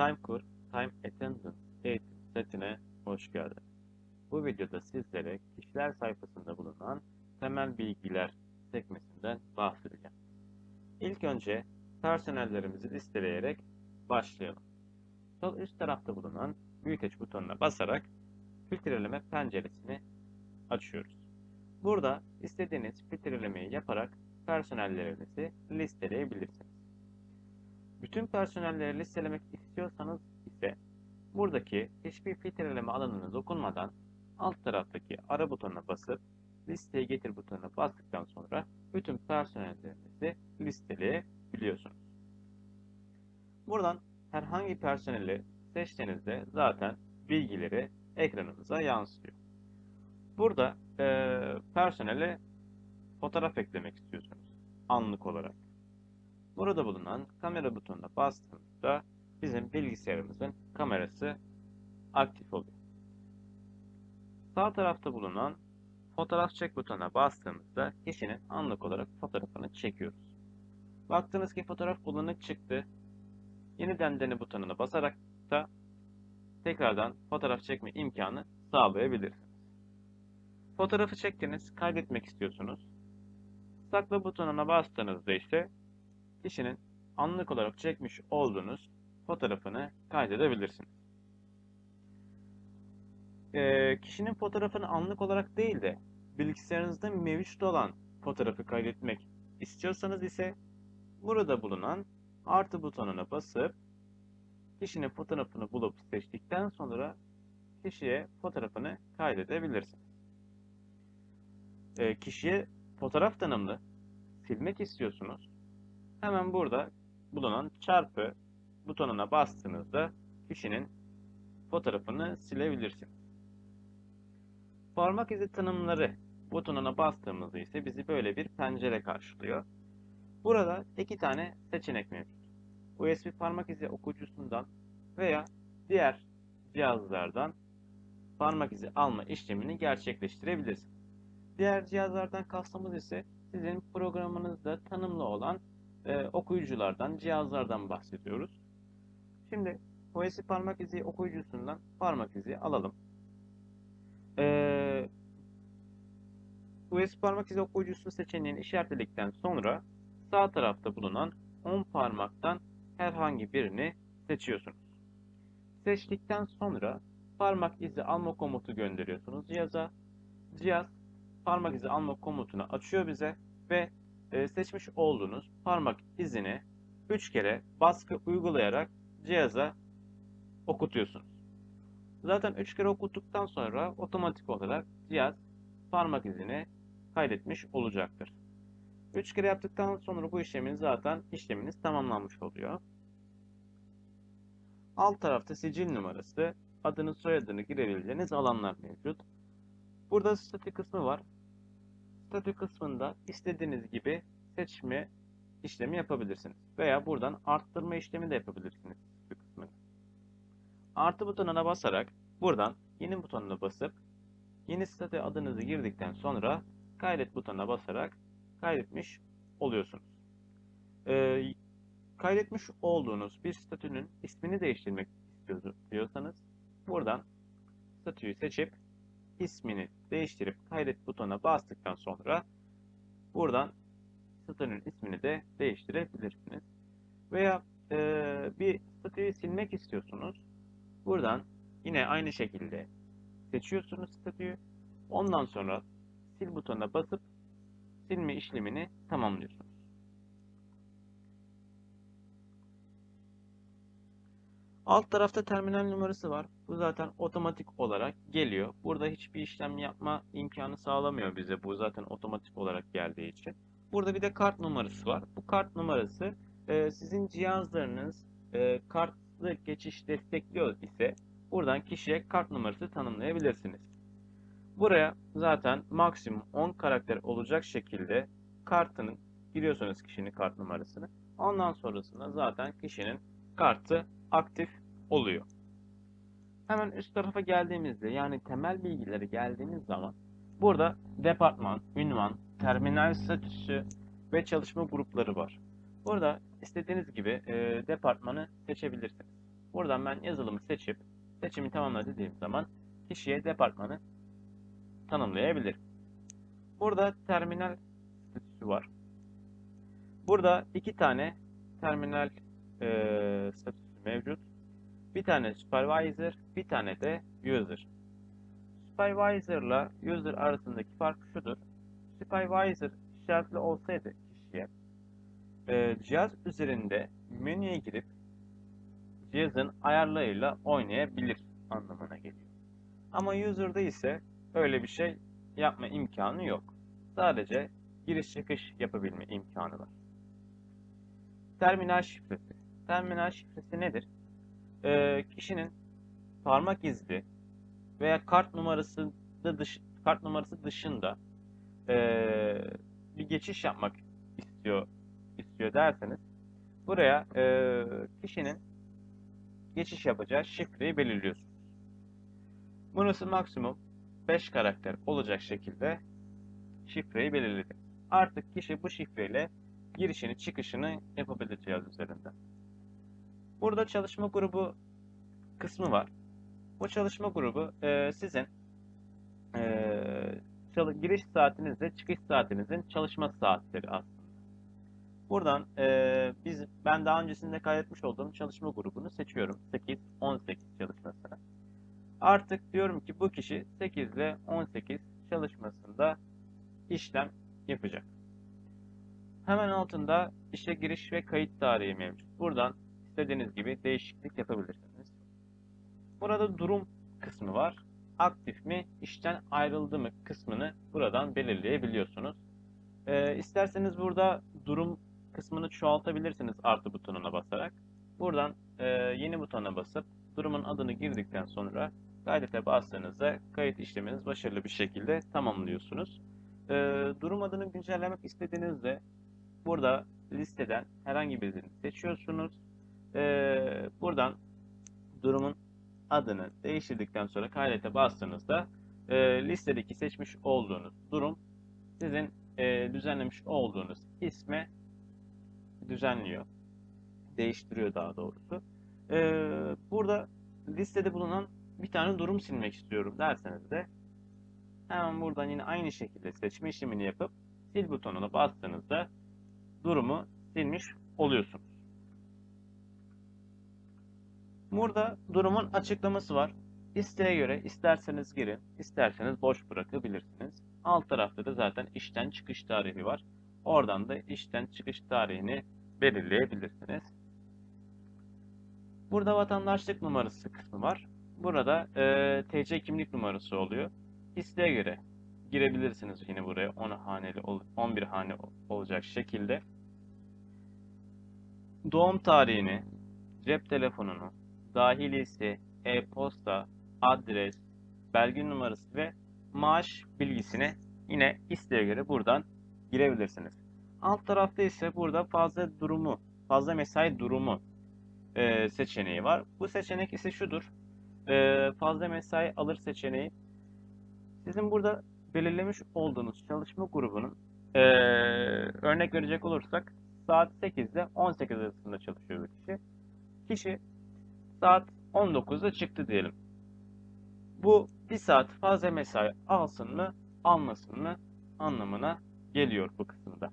Timecore Time Attendance eğitim setine hoş geldin. Bu videoda sizlere kişiler sayfasında bulunan temel bilgiler sekmesinden bahsedeceğim. İlk önce personellerimizi listeleyerek başlayalım. Sol üst tarafta bulunan büyüteç butonuna basarak filtreleme penceresini açıyoruz. Burada istediğiniz filtrelemeyi yaparak personellerinizi listeleyebilirsiniz. Bütün personelleri listelemek istiyorsanız ise buradaki hiçbir filtreleme alanına dokunmadan alt taraftaki ara butonuna basıp listeye getir butonuna bastıktan sonra bütün personellerinizi listeleyebiliyorsunuz. Buradan herhangi personeli seçtiğinizde zaten bilgileri ekranınıza yansıyor. Burada e, personele fotoğraf eklemek istiyorsunuz anlık olarak. Burada bulunan kamera butonuna bastığımızda bizim bilgisayarımızın kamerası aktif oluyor. Sağ tarafta bulunan fotoğraf çek butonuna bastığımızda kişinin anlık olarak fotoğrafını çekiyoruz. Baktınız ki fotoğraf bulanık çıktı. Yeniden dene butonuna basarak da tekrardan fotoğraf çekme imkanı sağlayabilirsiniz. Fotoğrafı çektiniz, kaydetmek istiyorsunuz. Sakla butonuna bastığınızda ise kişinin anlık olarak çekmiş olduğunuz fotoğrafını kaydedebilirsiniz. Ee, kişinin fotoğrafını anlık olarak değil de bilgisayarınızda mevcut olan fotoğrafı kaydetmek istiyorsanız ise burada bulunan artı butonuna basıp kişinin fotoğrafını bulup seçtikten sonra kişiye fotoğrafını kaydedebilirsiniz. Ee, kişiye fotoğraf tanımlı silmek istiyorsunuz. Hemen burada bulunan çarpı butonuna bastığınızda kişinin fotoğrafını silebilirsiniz. Parmak izi tanımları butonuna bastığımızda ise bizi böyle bir pencere karşılıyor. Burada iki tane seçenek mevcut. USB parmak izi okuyucusundan veya diğer cihazlardan parmak izi alma işlemini gerçekleştirebilirsiniz. Diğer cihazlardan kastımız ise sizin programınızda tanımlı olan e, okuyuculardan, cihazlardan bahsediyoruz. Şimdi USB parmak izi okuyucusundan parmak izi alalım. Ee, USB parmak izi okuyucusu seçeneğini işaretledikten sonra sağ tarafta bulunan 10 parmaktan herhangi birini seçiyorsunuz. Seçtikten sonra parmak izi alma komutu gönderiyorsunuz cihaza. Cihaz parmak izi alma komutunu açıyor bize ve e, seçmiş olduğunuz parmak izini 3 kere baskı uygulayarak cihaza okutuyorsunuz. Zaten 3 kere okuttuktan sonra otomatik olarak cihaz parmak izini kaydetmiş olacaktır. 3 kere yaptıktan sonra bu işlemin zaten işleminiz tamamlanmış oluyor. Alt tarafta sicil numarası, adını soyadını girebileceğiniz alanlar mevcut. Burada statü kısmı var. Statü kısmında istediğiniz gibi seçme işlemi yapabilirsiniz. Veya buradan arttırma işlemi de yapabilirsiniz. Artı butonuna basarak buradan yeni butonuna basıp yeni statü adınızı girdikten sonra kaydet butonuna basarak kaydetmiş oluyorsunuz. Ee, kaydetmiş olduğunuz bir statünün ismini değiştirmek istiyorsanız buradan statüyü seçip ismini değiştirip kaydet butonuna bastıktan sonra buradan statünün ismini de değiştirebilirsiniz. Veya e, bir statüyü silmek istiyorsunuz. Buradan yine aynı şekilde seçiyorsunuz statüyü. Ondan sonra sil butonuna basıp silme işlemini tamamlıyorsunuz. Alt tarafta terminal numarası var. Bu zaten otomatik olarak geliyor. Burada hiçbir işlem yapma imkanı sağlamıyor bize. Bu zaten otomatik olarak geldiği için. Burada bir de kart numarası var. Bu kart numarası e, sizin cihazlarınız e, kartlı geçiş destekliyor ise buradan kişiye kart numarası tanımlayabilirsiniz. Buraya zaten maksimum 10 karakter olacak şekilde kartının giriyorsunuz kişinin kart numarasını. Ondan sonrasında zaten kişinin kartı aktif oluyor. Hemen üst tarafa geldiğimizde yani temel bilgileri geldiğimiz zaman burada departman, ünvan, terminal statüsü ve çalışma grupları var. Burada istediğiniz gibi e, departmanı seçebilirsiniz. Buradan ben yazılımı seçip seçimi tamamla dediğim zaman kişiye departmanı tanımlayabilir. Burada terminal statüsü var. Burada iki tane terminal eee statüsü mevcut. Bir tane supervisor, bir tane de user. Supervisor ile user arasındaki fark şudur. Supervisor işaretli olsaydı kişiye eee, cihaz üzerinde menüye girip cihazın ayarlarıyla oynayabilir anlamına geliyor. Ama user'da ise öyle bir şey yapma imkanı yok. Sadece giriş çıkış yapabilme imkanı var. Terminal şifresi. Terminal şifresi nedir? Ee, kişinin parmak izi veya kart numarası da dış, kart numarası dışında ee, bir geçiş yapmak istiyor istiyor derseniz buraya ee, kişinin geçiş yapacağı şifreyi belirliyorsunuz. Burası maksimum 5 karakter olacak şekilde şifreyi belirledim. Artık kişi bu şifreyle girişini çıkışını yapabilir cihaz üzerinden. Burada çalışma grubu kısmı var. Bu çalışma grubu e, sizin e, giriş saatinizle çıkış saatinizin çalışma saatleri aslında. Buradan e, biz ben daha öncesinde kaydetmiş olduğum çalışma grubunu seçiyorum. 8-18 çalışmasını. Artık diyorum ki bu kişi 8 ile 18 çalışmasında işlem yapacak. Hemen altında işe giriş ve kayıt tarihi mevcut. Buradan istediğiniz gibi değişiklik yapabilirsiniz. Burada durum kısmı var. Aktif mi, işten ayrıldı mı kısmını buradan belirleyebiliyorsunuz. Ee, isterseniz burada durum kısmını çoğaltabilirsiniz artı butonuna basarak. Buradan e, yeni butona basıp durumun adını girdikten sonra kaydete bastığınızda kayıt işleminiz başarılı bir şekilde tamamlıyorsunuz. Ee, durum adını güncellemek istediğinizde burada listeden herhangi birini seçiyorsunuz. Ee, buradan durumun adını değiştirdikten sonra kaydete bastığınızda e, listedeki seçmiş olduğunuz durum sizin e, düzenlemiş olduğunuz isme düzenliyor. Değiştiriyor daha doğrusu. Ee, burada listede bulunan bir tane durum silmek istiyorum derseniz de hemen buradan yine aynı şekilde seçme işlemini yapıp sil butonuna bastığınızda durumu silmiş oluyorsunuz. Burada durumun açıklaması var. İsteğe göre isterseniz girin, isterseniz boş bırakabilirsiniz. Alt tarafta da zaten işten çıkış tarihi var. Oradan da işten çıkış tarihini belirleyebilirsiniz. Burada vatandaşlık numarası kısmı var. Burada e, TC kimlik numarası oluyor. İsteğe göre girebilirsiniz yine buraya 10 haneli, ol- 11 hane ol- olacak şekilde. Doğum tarihini, cep telefonunu, dahilisi, e-posta, adres, belge numarası ve maaş bilgisini yine isteğe göre buradan girebilirsiniz. Alt tarafta ise burada fazla durumu, fazla mesai durumu e, seçeneği var. Bu seçenek ise şudur. E, fazla mesai alır seçeneği. Sizin burada belirlemiş olduğunuz çalışma grubunun e, örnek verecek olursak saat 8 ile 18 arasında çalışıyor bir kişi. Kişi saat 19'da çıktı diyelim. Bu bir saat fazla mesai alsın mı almasın mı anlamına geliyor bu kısımda.